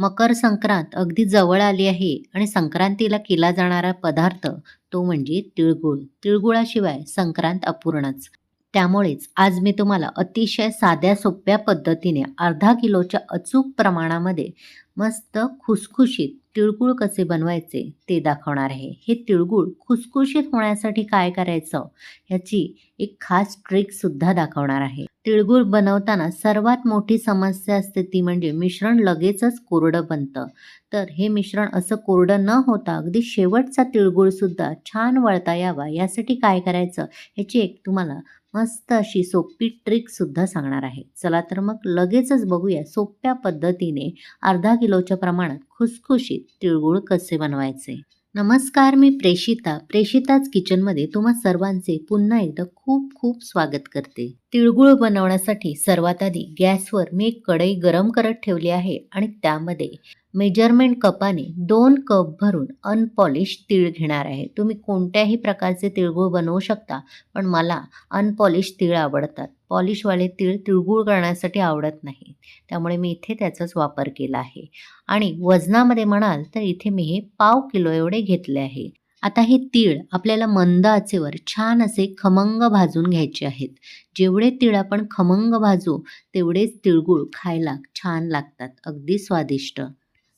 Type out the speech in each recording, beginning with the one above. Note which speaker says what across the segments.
Speaker 1: मकर संक्रांत अगदी जवळ आली आहे आणि संक्रांतीला केला जाणारा पदार्थ तो म्हणजे तिळगुळ. तिळगुळाशिवाय संक्रांत अपूर्णच. त्यामुळेच आज मी तुम्हाला अतिशय साध्या सोप्या पद्धतीने अर्धा किलोच्या अचूक प्रमाणामध्ये मस्त खुसखुशीत तिळगुळ कसे बनवायचे ते दाखवणार आहे. हे तिळगुळ खुसखुशीत होण्यासाठी काय करायचं ह्याची एक खास ट्रिकसुद्धा दाखवणार आहे. तिळगुळ बनवताना सर्वात मोठी समस्या असते ती म्हणजे मिश्रण लगेचच कोरडं बनतं. तर हे मिश्रण असं कोरडं न होता अगदी शेवटचा तिळगुळसुद्धा छान वळता यावा. यासाठी काय करायचं? ह्याची एक तुम्हाला मस्त अशी सोपी ट्रिकसुद्धा सांगणार आहे. चला तर मग लगेचच बघूया सोप्या पद्धतीने अर्धा किलोच्या प्रमाणात खुसखुशीत तिळगुळ कसे बनवायचे. नमस्कार मी प्रेषिता. प्रेषिताच किचनमध्ये तुम्हा सर्वांचे पुन्हा एकदा खूप खूप स्वागत करते. तिळगुळ बनवण्यासाठी सर्वात आधी गॅसवर मी एक कढई गरम करत ठेवली आहे आणि त्यामध्ये मेजरमेंट कपाने दोन कप भरून अनपॉलिश तीळ घेणार आहे. तुम्ही कोणत्याही प्रकारचे तिळगुळ बनवू शकता पण मला अनपॉलिश तीळ आवडतात. पॉलिशवाले तीळ तिळगुळ करण्यासाठी आवडत नाही. त्यामुळे मी इथे त्याचाच वापर केला आहे. आणि वजनामध्ये म्हणाल तर इथे मी हे पाव किलो एवढे घेतले आहे. आता हे तीळ आपल्याला मंद आचेवर छान असे खमंग भाजून घ्यायचे आहेत. जेवढे तीळ आपण खमंग भाजू तेवढेच तिळगुळ खायला छान लागतात. अगदी स्वादिष्ट.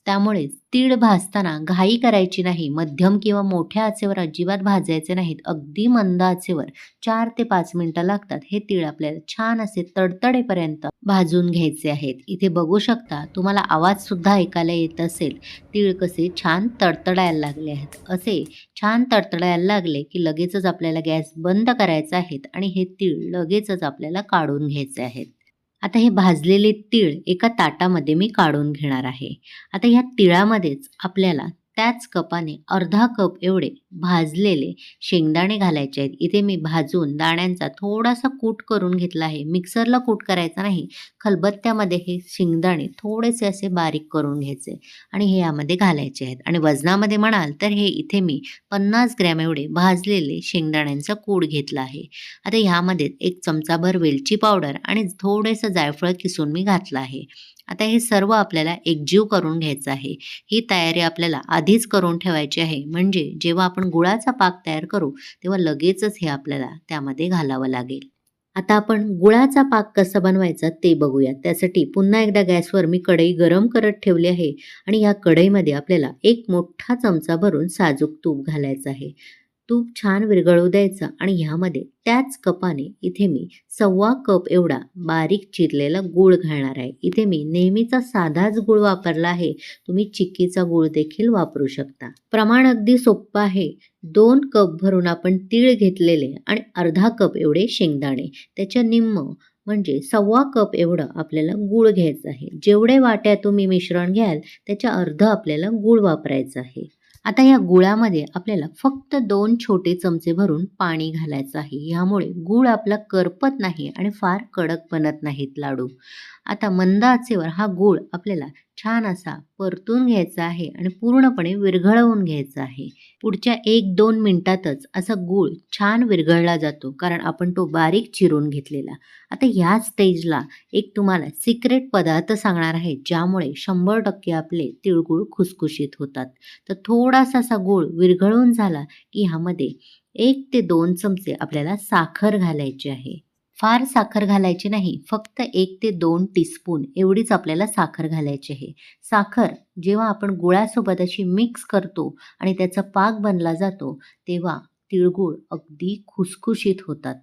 Speaker 1: त्यामुळे तीळ भाजताना घाई करायची नाही. मध्यम किंवा मोठ्या आचेवर अजिबात भाजायचे नाहीत. अगदी मंद आचेवर चार ते पाच मिनटं लागतात. हे तीळ आपल्याला छान असे तडतडेपर्यंत भाजून घ्यायचे आहेत. इथे बघू शकता तुम्हाला आवाजसुद्धा ऐकायला येत असेल तीळ कसे छान तडतडायला लागले आहेत. असे छान तडतडायला लागले की लगेचच आपल्याला गॅस बंद करायचा आहेत आणि हे तीळ लगेचच आपल्याला काढून घ्यायचे आहेत. आता हे भाजलेले तीळ एका ताटामध्ये मी काढून घेणार आहे. आता ह्या तिळामध्येच आपल्याला त्याच कपाने अर्धा कप एवढे भाजलेले शेंगदाणे घालायचे आहेत. इथे मी भाजून दाण्यांचा थोडासा कूट करून घेतला आहे. मिक्सरला कूट करायचा नाही. खलबत्त्यामध्ये हे शेंगदाणे थोडेसे असे बारीक करून घ्यायचे आणि हे यामध्ये घालायचे आहेत. आणि वजनामध्ये म्हणाल तर हे इथे मी पन्नास ग्रॅम एवढे भाजलेले शेंगदाण्यांचा कूड घेतला आहे. आता ह्यामध्ये एक चमचाभर वेलची पावडर आणि थोडेसं जायफळ किसून मी घातलं आहे. आता हे सर्व आपल्याला एकजीव करून घ्यायचं आहे. ही तयारी आपल्याला आधीच करून ठेवायची आहे. म्हणजे जेव्हा आपण गुळाचा पाक तयार करू तेव्हा लगेचच हे आपल्याला त्यामध्ये घालावं लागेल. आता आपण गुळाचा पाक कसा बनवायचा ते बघूया त्यासाठी पुन्हा एकदा गॅसवर मी कढई गरम करत ठेवली आहे आणि या कढईमध्ये आपल्याला एक मोठा चमचा भरून साजूक तूप घालायचं आहे. तूप छान विरघळू द्यायचं आणि ह्यामध्ये त्याच कपाने इथे मी सव्वा कप एवढा बारीक चिरलेला गूळ घालणार आहे. इथे मी नेहमीचा साधाच गूळ वापरला आहे. तुम्ही चिक्कीचा गूळ देखील वापरू शकता. प्रमाण अगदी सोपं आहे. दोन कप भरून आपण तीळ घेतलेले आणि अर्धा कप एवढे शेंगदाणे. त्याच्या निम्म म्हणजे सव्वा कप एवढं आपल्याला गूळ घ्यायचं आहे. जेवढे वाट्या तुम्ही मिश्रण घ्याल त्याच्या अर्ध आपल्याला गूळ वापरायचं आहे. आता या गुळामध्ये आपल्याला फक्त दोन छोटे चमचे भरून पाणी घालायचं आहे. ह्यामुळे गूळ आपला करपत नाही आणि फार कडक बनत नाहीत लाडू. आता मंद आचेवर हा गूळ आपल्याला छान असा परतून घ्यायचा आहे आणि पूर्णपणे विरघळवून घ्यायचा आहे. पुढच्या एक दोन मिनटातच असा गूळ छान विरघळला जातो कारण आपण तो बारीक चिरून घेतलेला. आता ह्या स्टेजला एक तुम्हाला सिक्रेट पदार्थ सांगणार आहे ज्यामुळे शंभर टक्के आपले तिळगुळ खुसखुशीत होतात. तर थोडासा असा गूळ विरघळून झाला की ह्यामध्ये एक ते दोन चमचे आपल्याला साखर घालायची आहे. फार साखर घालायची नाही फक्त एक ते दोन टीस्पून एवढीच आपल्याला साखर घालायची आहे. साखर जेव्हा आपण गुळासोबत अशी मिक्स करतो आणि त्याचा पाक बनला जातो तेव्हा तिळगुळ अगदी खुसखुशीत होतात.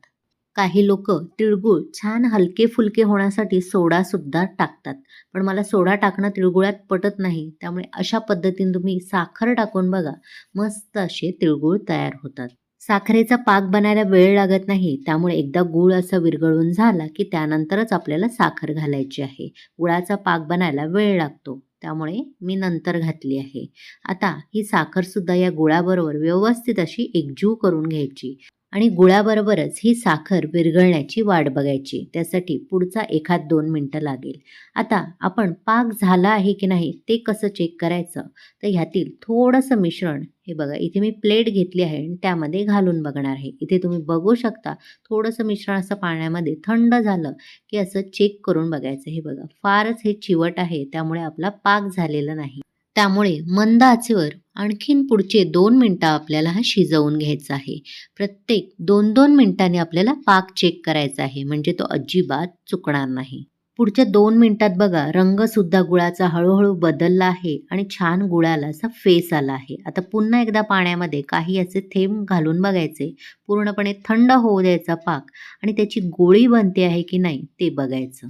Speaker 1: काही लोक तिळगुळ छान हलके फुलके होण्यासाठी सोडासुद्धा टाकतात. पण मला सोडा टाकणं तिळगुळात पटत नाही त्यामुळे अशा पद्धतीने तुम्ही साखर टाकून बघा मस्त असे तिळगुळ तयार होतात. साखरेचा पाक बनायला वेळ लागत नाही. त्यामुळे एकदा गूळ असा विरघळून झाला की त्यानंतरच आपल्याला साखर घालायची आहे. गुळाचा पाक बनायला वेळ लागतो. त्यामुळे मी नंतर घातली आहे. आता ही साखरसुद्धा या गुळाबरोबर व्यवस्थित अशी एकजीव करून घ्यायची. आणि गुळाबरोबरच ही साखर विरघळण्याची वाट बघायची. त्यासाठी पुढचा एखाद दोन मिनटं लागेल. आता आपण पाक झाला आहे की नाही ते कसं चेक करायचं? तर ह्यातील थोडंसं मिश्रण हे बघा इथे मी प्लेट घेतली आहे आणि त्यामध्ये घालून बघणार आहे. इथे तुम्ही बघू शकता थोडंसं मिश्रण असं पाण्यामध्ये थंड झालं की असं चेक करून बघायचं. हे बघा फारच हे चिवट आहे त्यामुळे आपला पाक झालेला नाही. त्यामुळे मंद आचेवर आणखीन पुढचे दोन मिनटं आपल्याला हा शिजवून घ्यायचा आहे. प्रत्येक दोन दोन मिनिटांनी आपल्याला पाक चेक करायचा आहे. म्हणजे तो अजिबात चुकणार नाही. पुढच्या दोन मिनिटात बघा रंगसुद्धा गुळाचा हळूहळू बदलला आहे आणि छान गुळाला असा फेस आला आहे. आता पुन्हा एकदा पाण्यामध्ये काही असे थेंब घालून बघायचे. पूर्णपणे थंड होऊ द्यायचा पाक आणि त्याची गोळी बनते आहे की नाही ते बघायचं.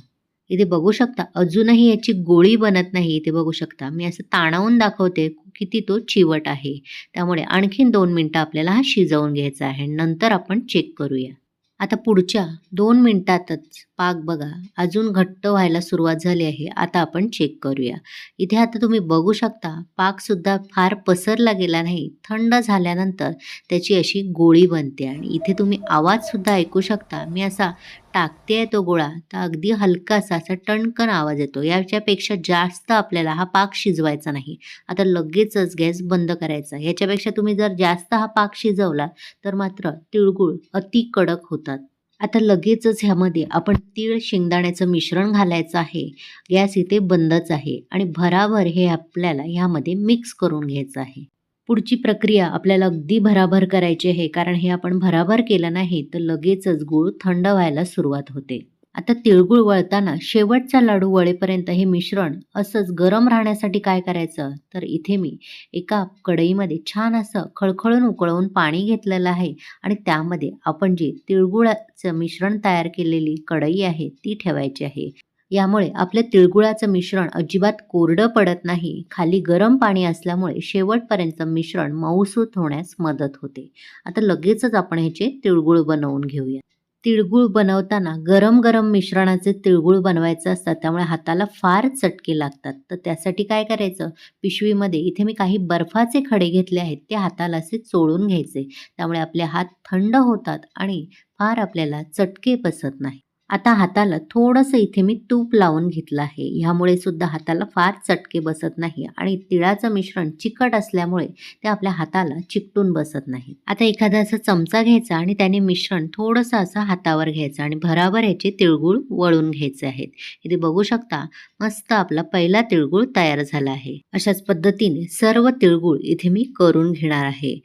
Speaker 1: इथे बघू शकता अजूनही याची गोळी बनत नाही इथे बघू शकता. मी असं ताणवून दाखवते किती तो चिवट आहे. त्यामुळे आणखीन दोन मिनटं आपल्याला हा शिजवून घ्यायचा आहे. नंतर आपण चेक करूया. आता पुढच्या दोन मिनिटातच. पाक बघा. अजून घट्ट व्हायला सुरुवात झाली आहे. आता आपण चेक करूया. इथे आता तुम्ही बघू शकता पाकसुद्धा फार पसरला गेला नाही. थंड झाल्यानंतर त्याची अशी गोळी बनते आणि इथे तुम्ही आवाजसुद्धा ऐकू शकता. मी असा टाकते आहे तो गोळा तर अगदी हलकासा असा टणकन आवाज येतो. याच्यापेक्षा जास्त आपल्याला हा पाक शिजवायचा नाही. आता लगेचच गॅस बंद करायचा. याच्यापेक्षा तुम्ही जर जास्त हा पाक शिजवला तर मात्र तिळगुळ अति कडक होतात. आता लगेचच ह्यामध्ये आपण तीळ शेंगदाण्याचं मिश्रण घालायचं आहे. गॅस इथे बंदच आहे आणि भराभर हे आपल्याला ह्यामध्ये मिक्स करून घ्यायचं आहे. पुढची प्रक्रिया आपल्याला अगदी भराभर करायची आहे कारण हे आपण भराभर केलं नाही तर लगेचच गूळ थंड व्हायला सुरुवात होते. आता तिळगुळ वळताना शेवटचा लाडू वळेपर्यंत हे मिश्रण असंच गरम राहण्यासाठी काय करायचं? तर इथे मी एका कढईमध्ये छान असं खळखळून उकळवून पाणी घेतलेलं आहे आणि त्यामध्ये आपण जी तिळगुळाचं मिश्रण तयार केलेली कढई आहे ती ठेवायची आहे. यामुळे आपल्या तिळगुळाचं मिश्रण अजिबात कोरडं पडत नाही. खाली गरम पाणी असल्यामुळे शेवटपर्यंत मिश्रण मऊसूत होण्यास मदत होते. आता लगेचच आपण ह्याचे तिळगुळ बनवून घेऊया. तिळगुळ बनवताना गरम गरम मिश्रणाचे तिळगुळ बनवायचं असतात त्यामुळे हाताला फार चटके लागतात. तर त्यासाठी काय करायचं? पिशवीमध्ये इथे मी काही बर्फाचे खडे घेतले आहेत ते हाताला असे चोळून घ्यायचे. त्यामुळे आपले हात थंड होतात आणि फार आपल्याला चटके बसत नाही. आता हाताला थोडंसं इथे मी तूप लावून घेतलं आहे. ह्यामुळे सुद्धा हाताला फार चटके बसत नाही आणि तिळाचं मिश्रण चिकट असल्यामुळे ते आपल्या हाताला चिकटून बसत नाही. आता एखादा असा चमचा घ्यायचा आणि त्याने मिश्रण थोडंसं असं हातावर घ्यायचं आणि भराभर याचे तिळगुळ वळून घ्यायचे आहेत. इथे बघू शकता मस्त आपला पहिला तिळगुळ तयार झाला आहे. अशाच पद्धतीने सर्व तिळगुळ इथे मी करून घेणार आहे.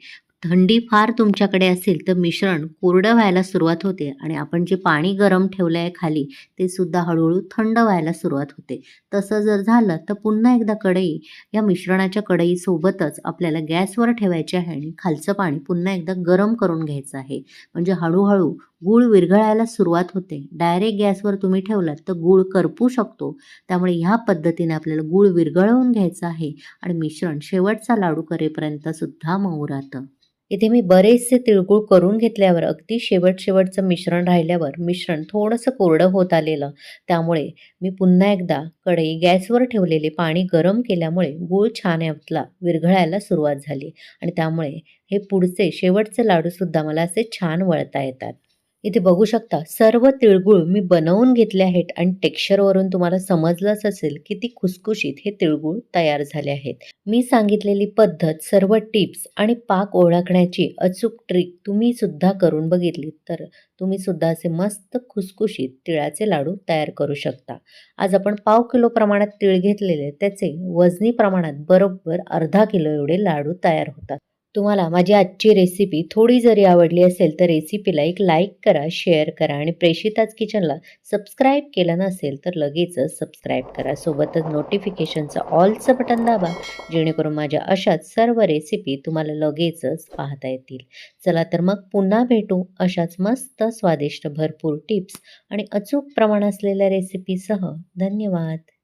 Speaker 1: थंडी फार तुमच्याकडे असेल तर मिश्रण कोरडं व्हायला सुरुवात होते आणि आपण जे पाणी गरम ठेवलं आहे खाली ते सुद्धा हळूहळू थंड व्हायला सुरुवात होते. तसं जर झालं तर पुन्हा एकदा कढई या मिश्रणाच्या कढईसोबतच आपल्याला गॅसवर ठेवायची आहे आणि खालचं पाणी पुन्हा एकदा गरम करून घ्यायचं आहे. म्हणजे हळूहळू गूळ विरघळायला सुरुवात होते. डायरेक्ट गॅसवर तुम्ही ठेवलात तर गूळ करपू शकतो. त्यामुळे ह्या पद्धतीने आपल्याला गूळ विरघळवून घ्यायचं आहे आणि मिश्रण शेवटचा लाडू करेपर्यंत सुद्धा मऊ राहतं. इथे मी बरेचसे तिळगुळ करून घेतल्यावर अगदी शेवट शेवटचं मिश्रण राहिल्यावर मिश्रण थोडंसं कोरडं होत आलेलं. त्यामुळे मी पुन्हा एकदा कढई गॅसवर ठेवलेले पाणी गरम केल्यामुळे गूळ छान यातला विरघळायला सुरुवात झाली. आणि त्यामुळे हे पुढचे शेवटचे लाडूसुद्धा मला असे छान वळता येतात. इथे बघू शकता सर्व तिळगुळ मी बनवून घेतले आहेत आणि टेक्स्चरवरून तुम्हाला समजलंच असेल की ती खुसखुशीत हे तिळगुळ तयार झाले आहेत. मी सांगितलेली पद्धत सर्व टिप्स आणि पाक ओळखण्याची अचूक ट्रिक तुम्ही सुद्धा करून बघितली तर तुम्ही सुद्धा असे मस्त खुसखुशीत तिळाचे लाडू तयार करू शकता. आज आपण पाव किलो प्रमाणात तिळ घेतलेले त्याचे वजनी प्रमाणात बरोबर अर्धा किलो एवढे लाडू तयार होतात. तुम्हाला माझी आजची रेसिपी थोडी जरी आवडली असेल तर रेसिपीला एक लाईक करा शेअर करा आणि प्रेषिताच किचनला सबस्क्राईब केलं नसेल तर लगेचच सबस्क्राईब करा. सोबतच नोटिफिकेशनचं ऑलचं बटन दाबा जेणेकरून माझ्या अशाच सर्व रेसिपी तुम्हाला लगेचच पाहता येतील. चला तर मग पुन्हा भेटू अशाच मस्त स्वादिष्ट भरपूर टिप्स आणि अचूक प्रमाण असलेल्या रेसिपीसह धन्यवाद.